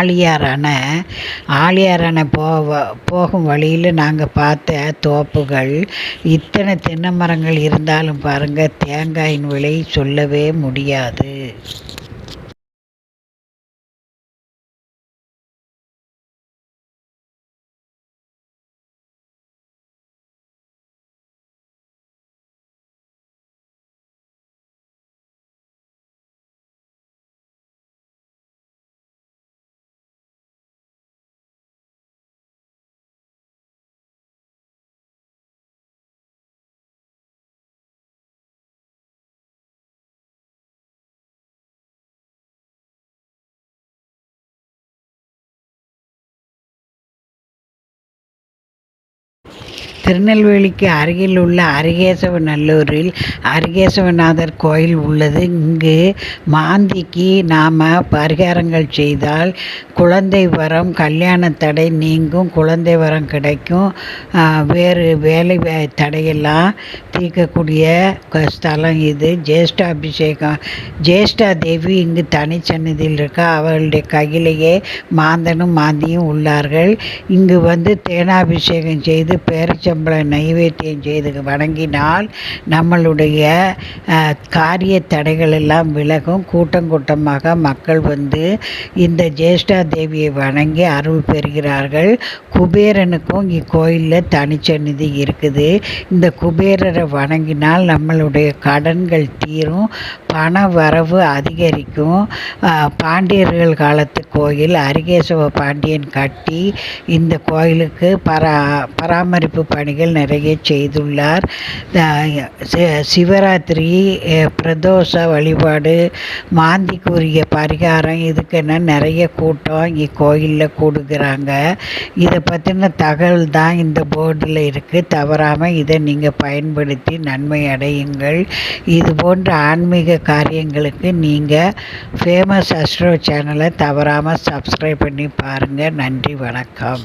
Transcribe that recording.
ஆழியார் அணை ஆழியார் அணை போக போகும் வழியில் நாங்கள் பார்த்த தோப்புகள் இத்தனை தென்னை மரங்கள் இருந்தாலும் பாருங்கள் தேங்காயின் விலை சொல்லவே முடியாது. திருநெல்வேலிக்கு அருகில் உள்ள அருகேசவ நல்லூரில் அருகேசவநாதர் கோயில் உள்ளது. இங்கு மாந்திக்கு நாம் பரிகாரங்கள் செய்தால் குழந்தை வரம் கல்யாண தடை நீங்கும் குழந்தை வரம் கிடைக்கும். வேறு வேலை தடையெல்லாம் தீர்க்கக்கூடிய ஸ்தலம் இது. ஜேஷ்ட அபிஷேகம் ஜேஷ்டா தேவி இங்கு தனிச்சன்னதியில் இருக்கா? அவர்களுடைய கையிலேயே மாந்தனும் மாந்தியும் உள்ளார்கள். இங்கு வந்து தேனாபிஷேகம் செய்து பேரிச்சம் நம்மளை நைவேத்தியம் செய்து வணங்கினால் நம்மளுடைய காரிய தடைகள் எல்லாம் விலகும். கூட்டம் கூட்டமாக மக்கள் வந்து இந்த ஜேஷ்டா தேவியை வணங்கி அருள் பெறுகிறார்கள். குபேரனுக்கும் இக்கோயிலில் தனிச்சநிதி இருக்குது. இந்த குபேரரை வணங்கினால் நம்மளுடைய கடன்கள் தீரும். பண வரவு அதிகரிக்கும். பாண்டியர்கள் காலத்து கோயில் அரிகேசவ பாண்டியன் கட்டி இந்த கோயிலுக்கு பரா பராமரிப்பு பணி பணிகள் நிறைய செய்துள்ளார். சிவராத்திரி பிரதோஷ வழிபாடு மாந்திக்குரிய பரிகாரம் இதுக்குன்னு நிறைய கூட்டம் இங்கே கோயிலில் கூடுகிறாங்க. இதை பற்றின தகவல் தான் இந்த போர்டில் இருக்குது தவறாமல் இதை நீங்கள் பயன்படுத்தி நன்மை அடையுங்கள். இது போன்ற ஆன்மீக காரியங்களுக்கு நீங்கள் ஃபேமஸ் அஸ்ட்ரோ சேனலை தவறாமல் சப்ஸ்கிரைப் பண்ணி பாருங்கள் நன்றி வணக்கம்.